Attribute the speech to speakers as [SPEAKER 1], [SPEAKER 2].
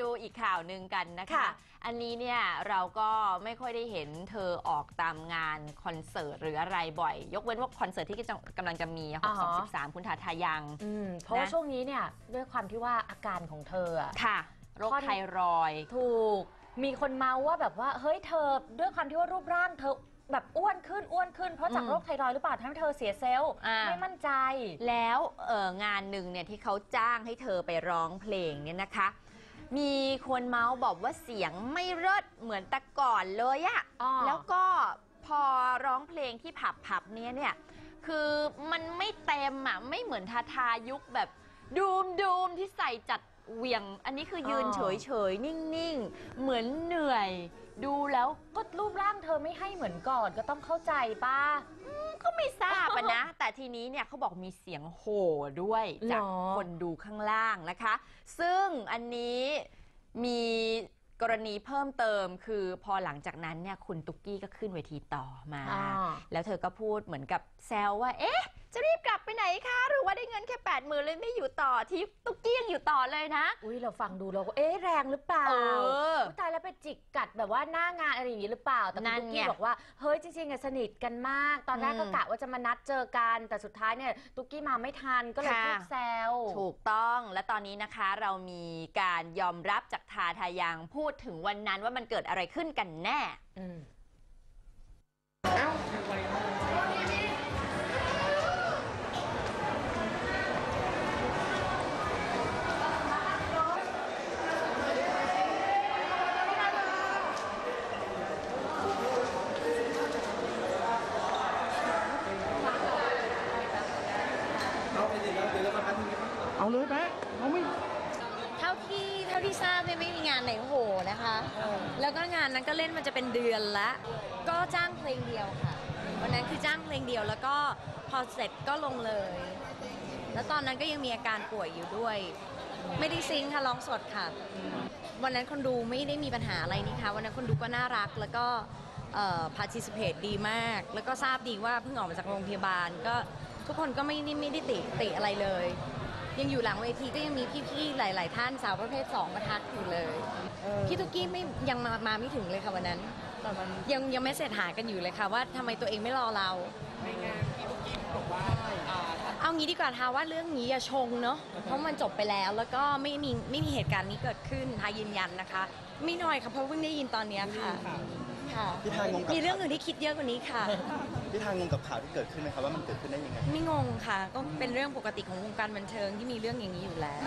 [SPEAKER 1] ดูอีกข่าวหนึ่งกันนะคะ
[SPEAKER 2] ค่ะ
[SPEAKER 1] อันนี้เนี่ยเราก็ไม่ค่อยได้เห็นเธอออกตามงานคอนเสิร์ตหรืออะไรบ่อย ยกเว้นว่าคอนเสิร์ตที่กำลังจะมี
[SPEAKER 2] อ๋อ
[SPEAKER 1] 6 2 13 คุณทาทายัง
[SPEAKER 2] อืมเพราะว่า
[SPEAKER 1] นะ
[SPEAKER 2] ช่วงนี้เนี่ยด้วยความที่ว่าอาการของเธออะ
[SPEAKER 1] ค่ะ โรค
[SPEAKER 2] ค่อน
[SPEAKER 1] ไทรอยด์
[SPEAKER 2] ถูกมีคนเมาว่าแบบว่าเฮ้ยเธอด้วยความที่ว่ารูปร่างเธอแบบอ้วนขึ้นอ้วนขึ้นเพราะจาก
[SPEAKER 1] อืม
[SPEAKER 2] โรคไทรอยด์หรือเปล่าทำให้เธอเสียเซลล์
[SPEAKER 1] อ่า
[SPEAKER 2] ไม่มั่นใจ
[SPEAKER 1] แล้วเอองานหนึ่งเนี่ยที่เขาจ้างให้เธอไปร้องเพลงเนี่ยนะคะ มีคนเมาส์บอกว่าเสียงไม่เลิศเหมือนแต่ก่อนเลยอะ
[SPEAKER 2] อ๋อ
[SPEAKER 1] แล้วก็พอร้องเพลงที่ผับผับๆเนี้ยเนี่ย คือมันไม่เต็มอะไม่เหมือนทาทายุคแบบดูมดูมที่ใส่จัด เหวียง อันนี้คือยืนเฉยเฉยๆนิ่งๆ เหมือนเหนื่อย ดูแล้ว
[SPEAKER 2] ก็รูปร่างเธอไม่ให้เหมือนก่อนก็ต้องเข้าใจป้า
[SPEAKER 1] ก็ไม่ทราบอะนะ แต่ทีนี้เนี่ยเขาบอกมีเสียงโห่ด้วยจาก
[SPEAKER 2] หรอ
[SPEAKER 1] คนดูข้างล่างนะคะ ซึ่งอันนี้มีกรณีเพิ่มเติมคือพอหลังจากนั้นเนี่ยคุณตุ๊กกี้ก็ขึ้นเวทีต่อมา
[SPEAKER 2] อ่า
[SPEAKER 1] แล้วเธอก็พูดเหมือนกับแซวว่า เอ๊ะ จะรีบกลับ ไปไหนคะ หรือว่าได้เงินแค่8ปดหมื่นเลยไม่อยู่ต่อที่ตุ๊กกี้ยังอยู่ต่อเลยนะ
[SPEAKER 2] อุ้ยเราฟังดูเราก็เอ๊ะแรงหรือเปล่า
[SPEAKER 1] เออ
[SPEAKER 2] ยตายแล้วไปจิกกัดแบบว่าหน้างานอะไรอย่างนี้หรือเปล่า แต่
[SPEAKER 1] นั่
[SPEAKER 2] คุณ
[SPEAKER 1] น
[SPEAKER 2] ตุ๊กกี้
[SPEAKER 1] ไง
[SPEAKER 2] บอกว่าเฮ้ยจริงๆอะสนิทกันมาก ตอนแรกก็
[SPEAKER 1] อืม
[SPEAKER 2] กะว่าจะมานัดเจอกัน แต่สุดท้ายเนี่ยตุ๊กกี้มาไม่ทันก็เลย
[SPEAKER 1] ค่ะ
[SPEAKER 2] พูดแซว
[SPEAKER 1] ถูกต้องและตอนนี้นะคะเรามีการยอมรับจากทาทายังพูดถึงวันนั้นว่ามันเกิดอะไรขึ้นกันแน่
[SPEAKER 2] อืม
[SPEAKER 3] เอาเลยแป๊ะเอาไม่
[SPEAKER 4] เท่าที่เท่าที่ทราบเนี่ยไม่มีงานไหนโหนะคะ แล้วก็งานนั้นก็เล่นมันจะเป็นเดือนละ ก็จ้างเพลงเดียวค่ะ วันนั้นคือจ้างเพลงเดียวแล้วก็พอเสร็จก็ลงเลย แล้วตอนนั้นก็ยังมีอาการป่วยอยู่ด้วย ไม่ได้ซิงค์ค่ะร้องสดค่ะ วันนั้นคนดูไม่ได้มีปัญหาอะไรนี่คะวันนั้นคนดูก็น่ารักแล้วก็เอ่อ participate ดีมาก แล้วก็ทราบดีว่าเพิ่งออกมาจากโรงพยาบาลก็ทุกคนก็ไม่ได้ไม่ได้ติติอะไรเลย ยังอยู่หลังเวทีก็ยังมีพี่ๆหลาย ๆ ท่านสาวประเภท2มาทักอยู่เลยพี่ตุ๊กกี้ไม่ยังมามาไม่ถึงเลยค่ะวันนั้น
[SPEAKER 3] แต่มัน
[SPEAKER 4] ยังยังไม่เสร็จหากันอยู่เลยค่ะว่าทำไมตัวเองไม่รอเรา
[SPEAKER 3] ในงานพี่ลูกกิ๊บบอกว่าอ่า
[SPEAKER 4] เอางี้ดีกว่าทาว่าเรื่องนี้อย่าชงเนาะเพราะมันจบไปแล้วแล้วก็ไม่มีไม่มีเหตุการณ์นี้เกิดขึ้นทายืนยันนะคะ ไม่น้อยค่ะเพราะเพิ่งได้ยินตอนเนี้ยค่ะค่ะ
[SPEAKER 5] พี่ทางงกับ
[SPEAKER 4] มีเรื่องอื่นที่คิดเยอะกว่านี้ค่ะ
[SPEAKER 5] พี่ทางงงกับข่าวที่เกิดขึ้นไหมครับว่ามันเกิดขึ้นได้ยังไง
[SPEAKER 4] ไม่งงค่ะ ก็เป็นเรื่องปกติของวงการบันเทิงที่มีเรื่องอย่างนี้อยู่แล้ว